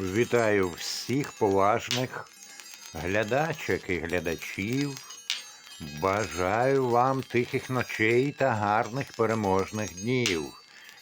Вітаю всіх поважних глядачок і глядачів. Бажаю вам тихих ночей та гарних переможних днів.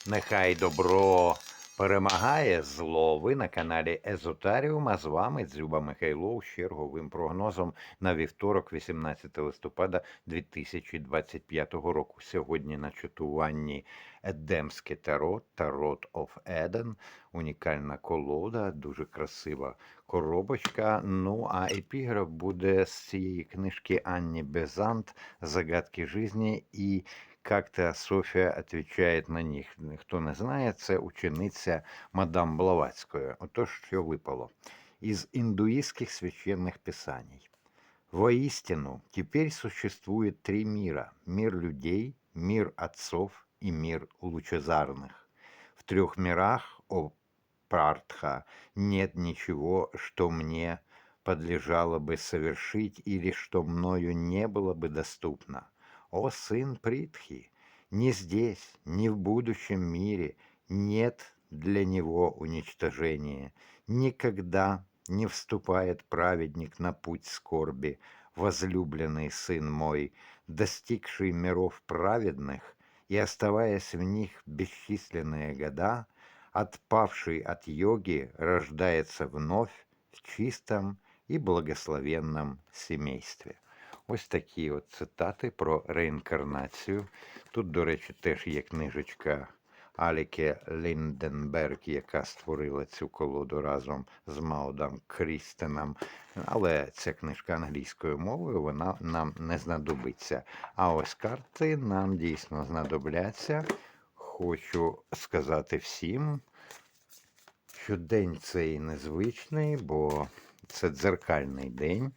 Нехай добро перемагає зло. Ви на каналі Езотаріум, а з вами Дзюба Михайлов з черговим прогнозом на вівторок, 18 листопада 2025 року. Сьогодні на чатуванні Едемське Таро, Tarot of Eden, унікальна колода, дуже красива коробочка. Ну а епіграф буде з цієї книжки Анні Безант «Загадки жизни» і как-то Софія відповідає на них. Хто не знає, це учениця мадам Блаватської. Отож, що випало із индуистских священных писаний. Воистину, теперь существует три мира. Мир людей, мир отцов и мир лучезарных. В трех мирах, о Партха, нет ничего, что мне подлежало бы совершить или что мною не было бы доступно. о сын Притхи, ни здесь, ни в будущем мире нет для него уничтожения. Никогда не вступает праведник на путь скорби, возлюбленный сын мой, достигший миров праведных и оставаясь в них бесчисленные года, отпавший от йоги рождается вновь в чистом и благословенном семействе. Ось такі от цитати про реінкарнацію. Тут, до речі, теж є книжечка Аліке Лінденберг, яка створила цю колоду разом з Маудом Крістеном. Але ця книжка англійською мовою вона нам не знадобиться. А ось карти нам дійсно знадобляться. Хочу сказати всім, що день цей незвичний, бо це дзеркальний день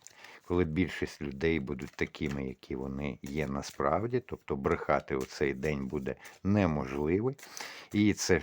коли більшість людей будуть такими, які вони є насправді, тобто брехати у цей день буде неможливо. І це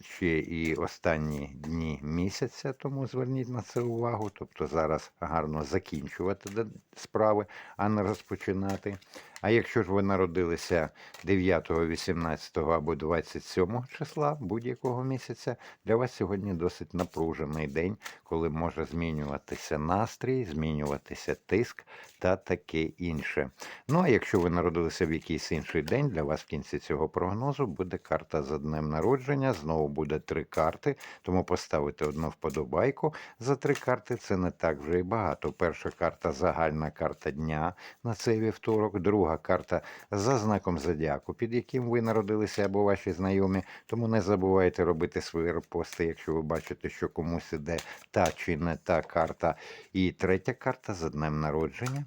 ще і останні дні місяця, тому зверніть на це увагу. Тобто зараз гарно закінчувати справи, а не розпочинати. А якщо ж ви народилися 9, 18 або 27 числа будь-якого місяця, для вас сьогодні досить напружений день, коли може змінюватися настрій, змінюватися тиск та таке інше. Ну а якщо ви народилися в якийсь інший день, для вас в кінці цього прогнозу буде карта за днем народження. Знову буде три карти, тому поставити одну вподобайку за три карти це не так вже і багато. Перша карта загальна карта дня на цей вівторок, друга друга карта за знаком зодіаку, під яким ви народилися або ваші знайомі. Тому не забувайте робити свої репости, якщо ви бачите, що комусь іде та чи не та карта. І третя карта за днем народження.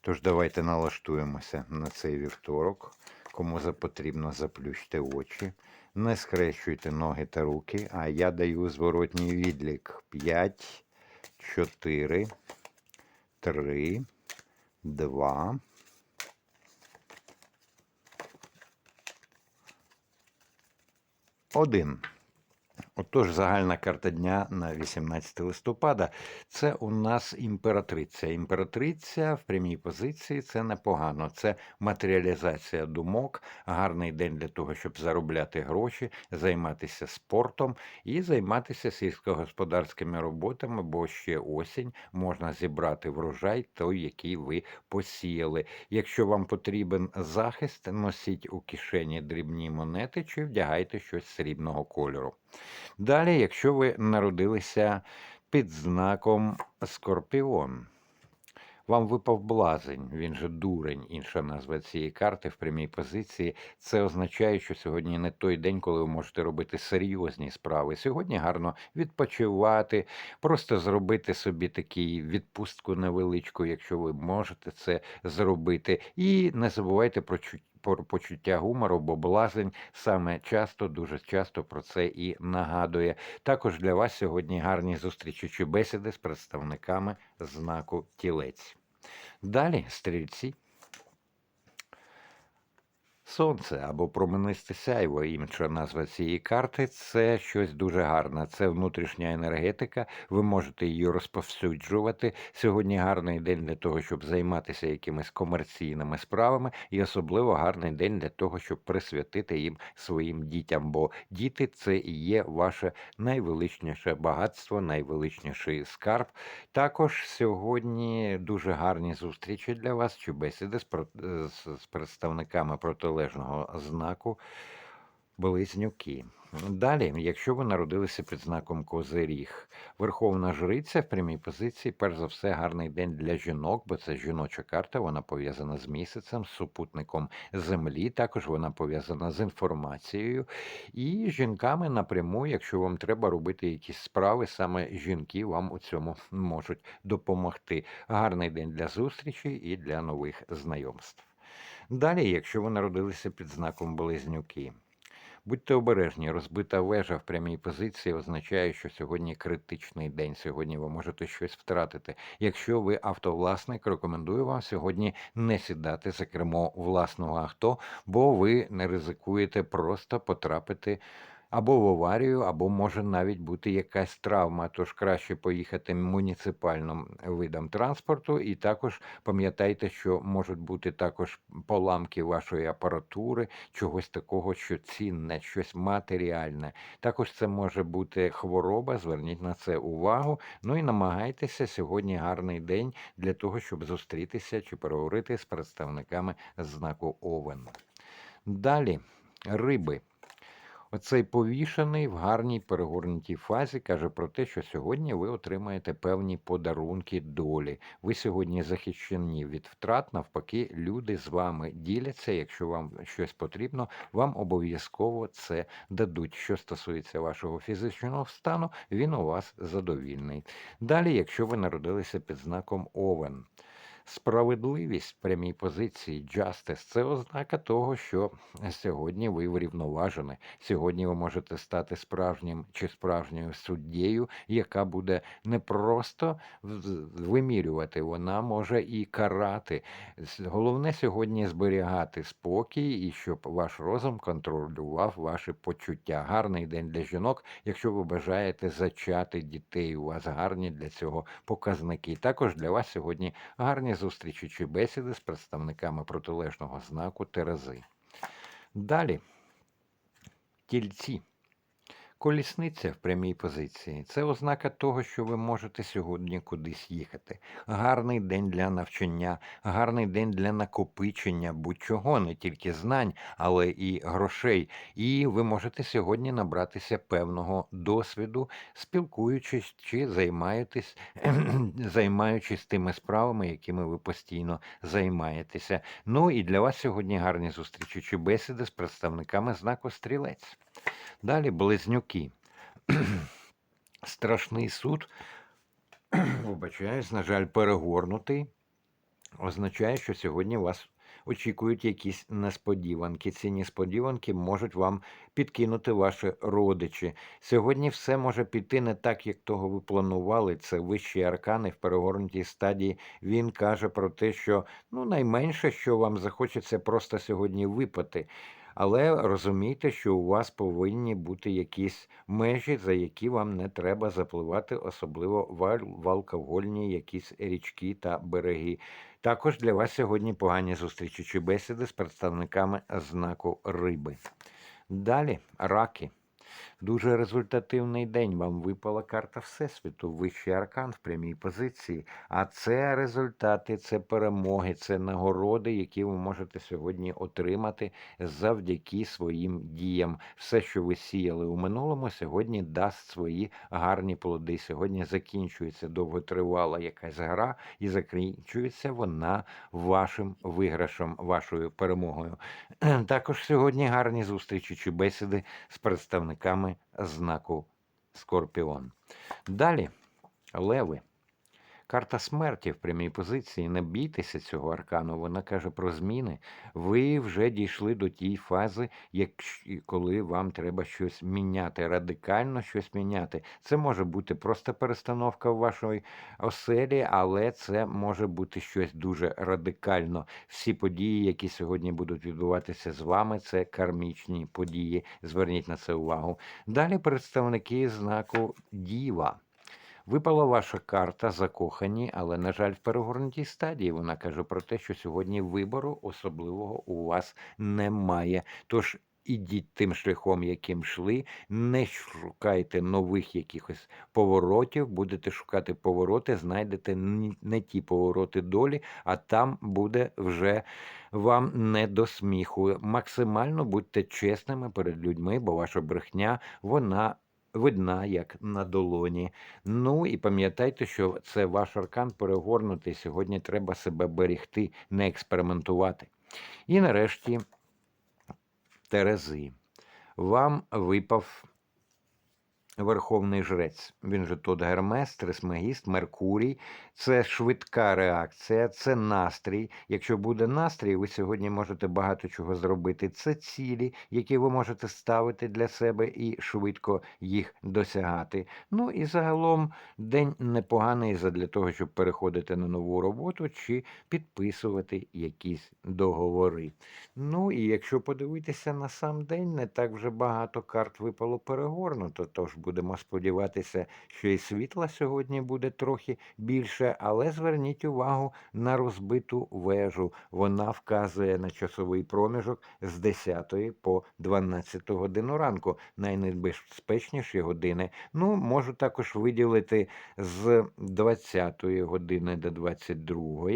Тож давайте налаштуємося на цей вівторок. Кому потрібно, заплющте очі. Не скрещуйте ноги та руки, а я даю зворотній відлік. 5, 4, 3, 2, Один. Отож, загальна карта дня на 18 листопада це у нас імператриця. Імператриця в прямій позиції це непогано. Це матеріалізація думок, гарний день для того, щоб заробляти гроші, займатися спортом і займатися сільськогосподарськими роботами, бо ще осінь можна зібрати врожай, той, який ви посіяли. Якщо вам потрібен захист, носіть у кишені дрібні монети чи вдягайте щось срібного кольору. Далі, якщо ви народилися під знаком Скорпіон, вам випав блазень, він же дурень, інша назва цієї карти в прямій позиції. Це означає, що сьогодні не той день, коли ви можете робити серйозні справи. Сьогодні гарно відпочивати, просто зробити собі такий відпустку невеличку, якщо ви можете це зробити. І не забувайте про чуття почуття гумору, бо блазень саме часто, дуже часто про це і нагадує. Також для вас сьогодні гарні зустрічі чи бесіди з представниками знаку тілець. Далі стрільці. Сонце або променисте сяйво, інша назва цієї карти це щось дуже гарне. Це внутрішня енергетика. Ви можете її розповсюджувати. Сьогодні гарний день для того, щоб займатися якимись комерційними справами, і особливо гарний день для того, щоб присвятити їм своїм дітям. Бо діти це і є ваше найвеличніше багатство, найвеличніший скарб. Також сьогодні дуже гарні зустрічі для вас чи бесіди з, представниками протилежного знаку Близнюки. Далі, якщо ви народилися під знаком Козиріг, Верховна Жриця в прямій позиції, перш за все, гарний день для жінок, бо це жіноча карта, вона пов'язана з місяцем, з супутником Землі, також вона пов'язана з інформацією. І жінками напряму, якщо вам треба робити якісь справи, саме жінки вам у цьому можуть допомогти. Гарний день для зустрічі і для нових знайомств. Далі, якщо ви народилися під знаком Близнюки, будьте обережні, розбита вежа в прямій позиції означає, що сьогодні критичний день. Сьогодні ви можете щось втратити. Якщо ви автовласник, рекомендую вам сьогодні не сідати за кермо власного авто, бо ви не ризикуєте просто потрапити. Або в аварію, або може навіть бути якась травма, тож краще поїхати муніципальним видом транспорту, і також пам'ятайте, що можуть бути також поламки вашої апаратури, чогось такого, що цінне, щось матеріальне. Також це може бути хвороба. Зверніть на це увагу. Ну і намагайтеся сьогодні гарний день для того, щоб зустрітися чи переговорити з представниками знаку Овен. Далі риби. Оцей повішений в гарній перегорнутій фазі каже про те, що сьогодні ви отримаєте певні подарунки долі. Ви сьогодні захищені від втрат. Навпаки, люди з вами діляться. Якщо вам щось потрібно, вам обов'язково це дадуть. Що стосується вашого фізичного стану, він у вас задовільний. Далі, якщо ви народилися під знаком Овен. Справедливість в прямій позиції justice – це ознака того, що сьогодні ви врівноважені. Сьогодні ви можете стати справжнім чи справжньою суддєю, яка буде не просто вимірювати, вона може і карати. Головне сьогодні зберігати спокій і щоб ваш розум контролював ваші почуття. Гарний день для жінок. Якщо ви бажаєте зачати дітей, у вас гарні для цього показники. Також для вас сьогодні гарні зустрічі чи бесіди з представниками протилежного знаку Терези. Далі тільці. Колісниця в прямій позиції це ознака того, що ви можете сьогодні кудись їхати. Гарний день для навчання, гарний день для накопичення будь-чого, не тільки знань, але і грошей. І ви можете сьогодні набратися певного досвіду, спілкуючись чи займаючись тими справами, якими ви постійно займаєтеся. Ну і для вас сьогодні гарні зустрічі чи бесіди з представниками знаку стрілець. Далі близнюки. Страшний суд, вибачаюсь, на жаль, перегорнутий. Означає, що сьогодні вас очікують якісь несподіванки. Ці несподіванки можуть вам підкинути ваші родичі. Сьогодні все може піти не так, як того ви планували. Це вищі аркани в перегорнутій стадії. Він каже про те, що ну найменше, що вам захочеться просто сьогодні випити. Але розумійте, що у вас повинні бути якісь межі, за які вам не треба запливати, особливо в алкогольні якісь річки та береги. Також для вас сьогодні погані зустрічі бесіди з представниками знаку риби. Далі раки. Дуже результативний день. Вам випала карта Всесвіту, вищий аркан в прямій позиції. А це результати, це перемоги, це нагороди, які ви можете сьогодні отримати завдяки своїм діям. Все, що ви сіяли у минулому, сьогодні дасть свої гарні плоди. Сьогодні закінчується довготривала якась гра, і закінчується вона вашим виграшем, вашою перемогою. Також сьогодні гарні зустрічі чи бесіди з представниками знаку Скорпіон. Далі, леви. Карта смерті в прямій позиції. Не бійтеся цього аркану. Вона каже про зміни. Ви вже дійшли до тієї фази, як, коли вам треба щось міняти, радикально щось міняти. Це може бути просто перестановка в вашій оселі, але це може бути щось дуже радикально. Всі події, які сьогодні будуть відбуватися з вами, це кармічні події. Зверніть на це увагу. Далі представники знаку Діва. Випала ваша карта закохані, але, на жаль, в перегорнутій стадії вона каже про те, що сьогодні вибору особливого у вас немає. Тож ідіть тим шляхом, яким йшли, не шукайте нових якихось поворотів, будете шукати повороти, знайдете не ті повороти долі, а там буде вже вам не до сміху. Максимально будьте чесними перед людьми, бо ваша брехня вона видна як на долоні. Ну і пам'ятайте, що це ваш аркан перегорнутий. Сьогодні треба себе берегти, не експериментувати. І нарешті Терези. Вам випав Верховний жрець. Він же тут Гермес, Трисмегіст, Меркурій. Це швидка реакція, це настрій. Якщо буде настрій, ви сьогодні можете багато чого зробити. Це цілі, які ви можете ставити для себе і швидко їх досягати. Ну і загалом день непоганий для того, щоб переходити на нову роботу чи підписувати якісь договори. Ну і якщо подивитися на сам день, не так вже багато карт випало перегорнуто, тож будемо сподіватися, що і світла сьогодні буде трохи більше, але зверніть увагу на розбиту вежу. Вона вказує на часовий проміжок з 10 по 12 годину ранку, найнебезпечніші години. Ну, можу також виділити з 20 години до 22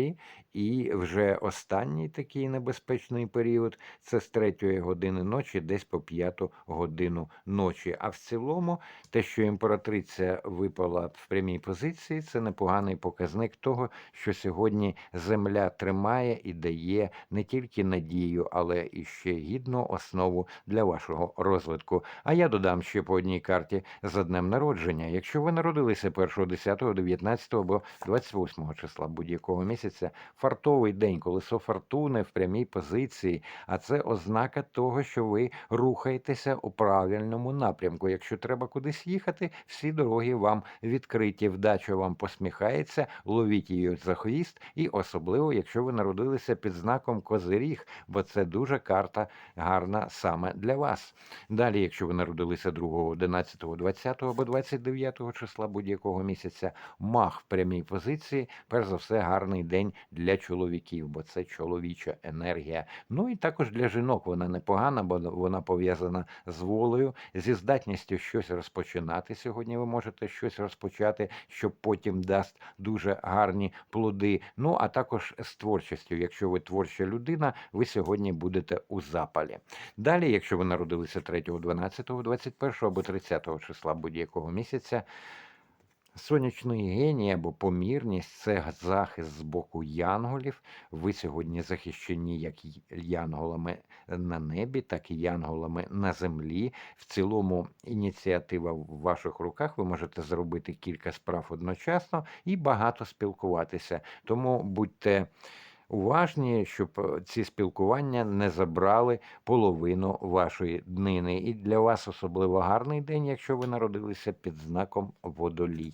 і вже останній такий небезпечний період це з 3 години ночі, десь по 5 годину ночі. А в цілому, те, що імператриця випала в прямій позиції, це непоганий показник того, що сьогодні земля тримає і дає не тільки надію, але і ще гідну основу для вашого розвитку. А я додам ще по одній карті за днем народження. Якщо ви народилися 1, 10, 19 або 28 числа будь-якого місяця, фартовий день, колесо фортуни в прямій позиції, а це ознака того, що ви рухаєтеся у правильному напрямку. Якщо треба кудись їхати, всі дороги вам відкриті. Вдача вам посміхається, ловіть її за хвіст, і особливо, якщо ви народилися під знаком Козиріг, бо це дуже карта гарна саме для вас. Далі, якщо ви народилися 2, 11, 20 або 29 числа будь-якого місяця, мах в прямій позиції, перш за все, гарний день для чоловіків, бо це чоловіча енергія. Ну і також для жінок вона непогана, бо вона пов'язана з волею, зі здатністю щось розпочинати. Сьогодні ви можете щось розпочати, що потім дасть дуже гарні плоди. Ну а також з творчістю. Якщо ви творча людина, ви сьогодні будете у запалі. Далі, якщо ви народилися 3, 12, 21 або 30 числа будь-якого місяця. Сонячний геній або помірність це захист з боку янголів. Ви сьогодні захищені як янголами на небі, так і янголами на землі. В цілому ініціатива в ваших руках. Ви можете зробити кілька справ одночасно і багато спілкуватися. Тому будьте уважні, щоб е, ці спілкування не забрали половину вашої днини. І для вас особливо гарний день, якщо ви народилися під знаком водолій.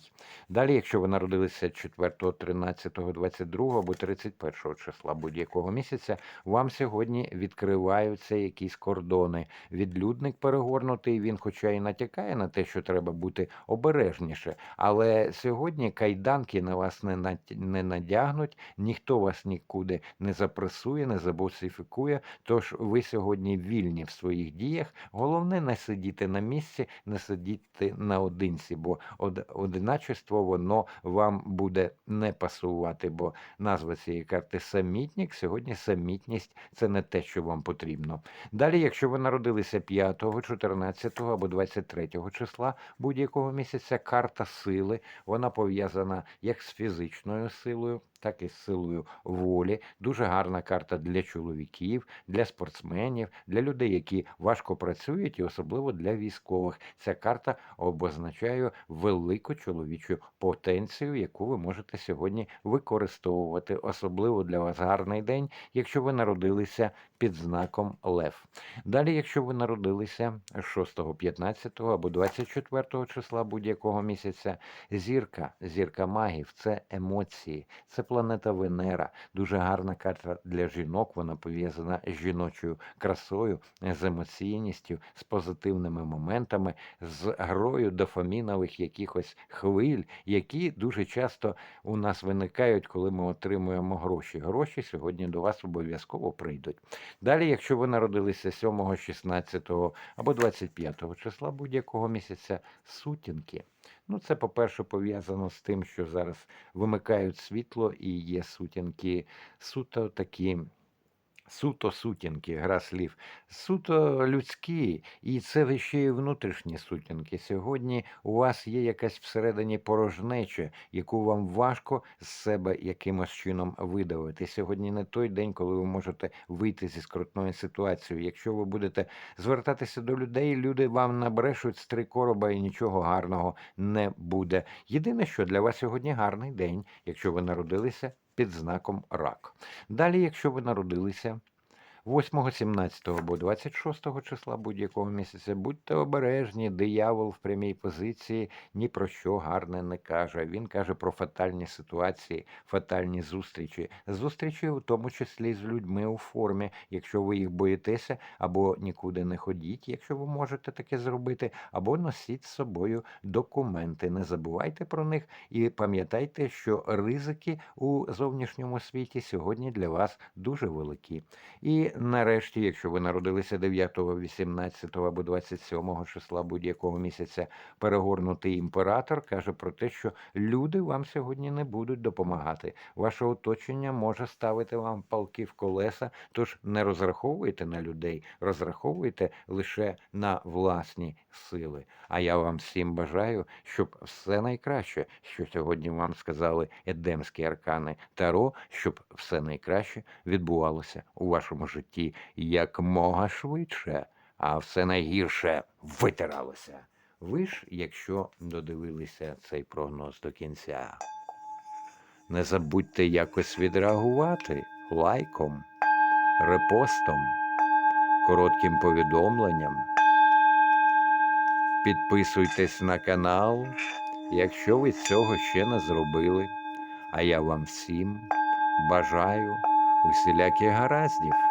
Далі, якщо ви народилися 4, 13, 22 або 31 числа будь-якого місяця, вам сьогодні відкриваються якісь кордони. Відлюдник перегорнутий, він, хоча і натякає на те, що треба бути обережніше, але сьогодні кайданки на вас не надягнуть, ніхто вас нікуди не запресує, не забосифікує. Тож ви сьогодні вільні в своїх діях. Головне не сидіти на місці, не сидіти наодинці, бо одиначество воно вам буде не пасувати, бо назва цієї карти самітник. Сьогодні самітність це не те, що вам потрібно. Далі, якщо ви народилися 5, 14 або 23 числа будь-якого місяця, карта сили, вона пов'язана як з фізичною силою, так і з силою волі. Долі, дуже гарна карта для чоловіків, для спортсменів, для людей, які важко працюють, і особливо для військових. Ця карта обозначає велику чоловічу потенцію, яку ви можете сьогодні використовувати. Особливо для вас гарний день, якщо ви народилися під знаком Лев. Далі, якщо ви народилися 6, 15 або 24 числа будь-якого місяця, зірка, зірка магів це емоції, це планета Венера. Дуже гарна карта для жінок. Вона пов'язана з жіночою красою, з емоційністю, з позитивними моментами, з грою дофамінових якихось хвиль, які дуже часто у нас виникають, коли ми отримуємо гроші. Гроші сьогодні до вас обов'язково прийдуть. Далі, якщо ви народилися 7, 16 або 25 числа будь-якого місяця, сутінки. Ну, це, по-перше, пов'язано з тим, що зараз вимикають світло і є сутінки суто такі. Суто сутінки, гра слів, суто людські, і це ще й внутрішні сутінки. Сьогодні у вас є якась всередині порожнеча, яку вам важко з себе якимось чином видавити. Сьогодні не той день, коли ви можете вийти зі скрутної ситуації. Якщо ви будете звертатися до людей, люди вам набрешуть з три короба і нічого гарного не буде. Єдине, що для вас сьогодні гарний день, якщо ви народилися під знаком рак. Далі, якщо ви народилися 8, 17 або 26 числа будь-якого місяця, будьте обережні, диявол в прямій позиції ні про що гарне не каже. Він каже про фатальні ситуації, фатальні зустрічі. Зустрічі, в тому числі з людьми у формі, якщо ви їх боїтеся, або нікуди не ходіть, якщо ви можете таке зробити, або носіть з собою документи. Не забувайте про них і пам'ятайте, що ризики у зовнішньому світі сьогодні для вас дуже великі. І нарешті, якщо ви народилися 9, 18 або 27 числа будь-якого місяця, перегорнутий імператор каже про те, що люди вам сьогодні не будуть допомагати. Ваше оточення може ставити вам палки в колеса, тож не розраховуйте на людей, розраховуйте лише на власні сили. А я вам всім бажаю, щоб все найкраще, що сьогодні вам сказали едемські аркани Таро, щоб все найкраще відбувалося у вашому житті якмога швидше, а все найгірше витиралося. Ви ж, якщо додивилися цей прогноз до кінця, не забудьте якось відреагувати лайком, репостом, коротким повідомленням. Підписуйтесь на канал, якщо ви цього ще не зробили. А я вам всім бажаю усіляких гараздів.